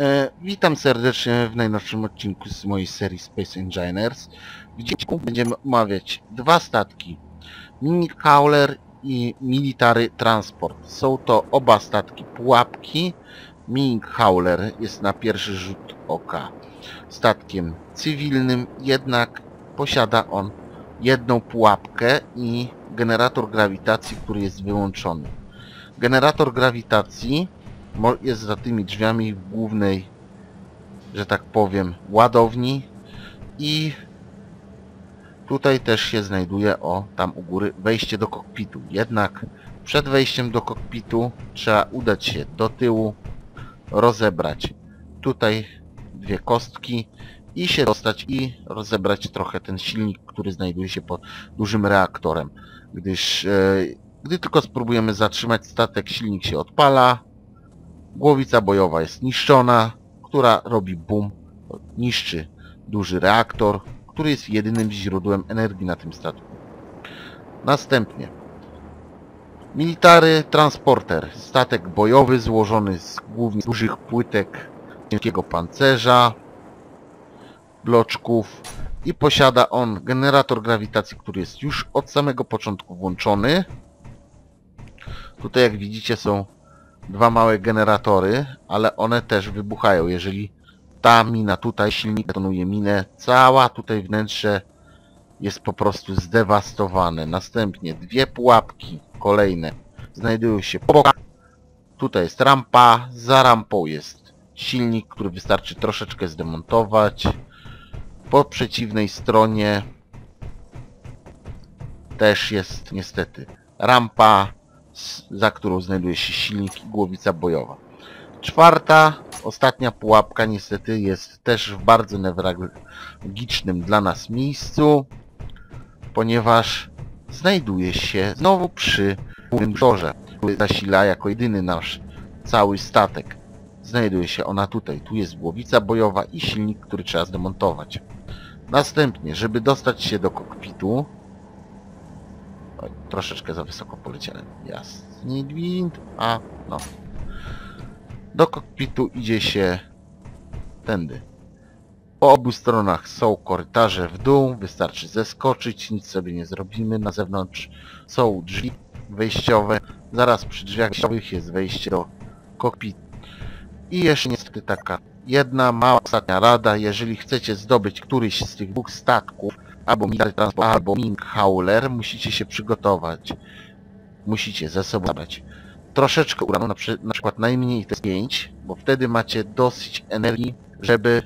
E, witam serdecznie w najnowszym odcinku z mojej serii Space Engineers. Dzisiejszym będziemy omawiać dwa statki. Mini Howler i Military Transport. Są to oba statki pułapki. Mini Howler jest na pierwszy rzut oka statkiem cywilnym, jednak posiada on jedną pułapkę i generator grawitacji, który jest wyłączony. Generator grawitacji jest za tymi drzwiami w głównej, że tak powiem, ładowni i tutaj też się znajduje, o, tam u góry, wejście do kokpitu. Jednak przed wejściem do kokpitu trzeba udać się do tyłu, rozebrać tutaj dwie kostki i się dostać i rozebrać trochę ten silnik, który znajduje się pod dużym reaktorem. Gdyż, e, gdy tylko spróbujemy zatrzymać statek, silnik się odpala, Głowica bojowa jest niszczona, która robi boom, niszczy duży reaktor, który jest jedynym źródłem energii na tym statku. Następnie Military Transporter, statek bojowy złożony z głównie dużych płytek ciężkiego pancerza, bloczków i posiada on generator grawitacji, który jest już od samego początku włączony. Tutaj jak widzicie są dwa małe generatory, ale one też wybuchają. Jeżeli ta mina tutaj, silnik detonuje minę, cała tutaj wnętrze jest po prostu zdewastowane. Następnie dwie pułapki kolejne znajdują się po bokach. Tutaj jest rampa, za rampą jest silnik, który wystarczy troszeczkę zdemontować. Po przeciwnej stronie też jest niestety rampa, za którą znajduje się silnik i głowica bojowa. Czwarta, ostatnia pułapka niestety jest też w bardzo newralgicznym dla nas miejscu, ponieważ znajduje się znowu przy głównym grzorze, który zasila jako jedyny nasz cały statek. Znajduje się ona tutaj. Tu jest głowica bojowa i silnik, który trzeba zdemontować. Następnie, żeby dostać się do kokpitu, Oj, troszeczkę za wysoko poleciałem. Jasny gwint. A, no. Do kokpitu idzie się tędy. Po obu stronach są korytarze w dół, wystarczy zeskoczyć, nic sobie nie zrobimy. Na zewnątrz są drzwi wejściowe, zaraz przy drzwiach wejściowych jest wejście do kokpitu. I jeszcze niestety taka jedna mała ostatnia rada, jeżeli chcecie zdobyć któryś z tych dwóch statków, albo Military Transport, albo Ming Howler, musicie się przygotować. Musicie ze sobą zabrać troszeczkę uranu, na, przy, na przykład najmniej jest 5, bo wtedy macie dosyć energii, żeby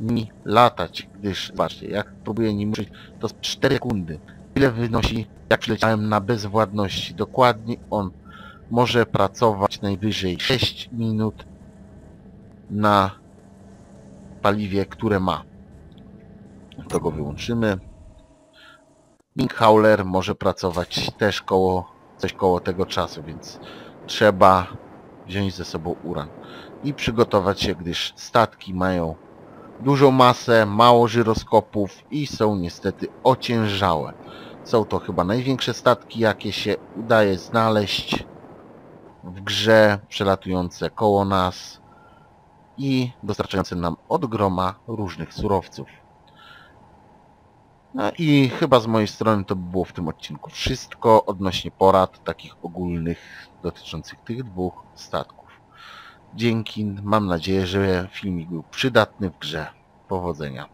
nimi latać, gdyż, zobaczcie, jak próbuję nim ruszyć, to z 4 sekundy. Ile wynosi, jak przyleciałem na bezwładności. Dokładnie on może pracować najwyżej 6 minut na paliwie, które ma. To go wyłączymy. Ming Howler może pracować też koło, coś koło tego czasu, więc trzeba wziąć ze sobą uran i przygotować się, gdyż statki mają dużą masę, mało żyroskopów i są niestety ociężałe. Są to chyba największe statki, jakie się udaje znaleźć w grze, przelatujące koło nas i dostarczające nam od groma różnych surowców. No i chyba z mojej strony to by było w tym odcinku wszystko odnośnie porad takich ogólnych dotyczących tych dwóch statków. Dzięki, mam nadzieję, że filmik był przydatny w grze. Powodzenia.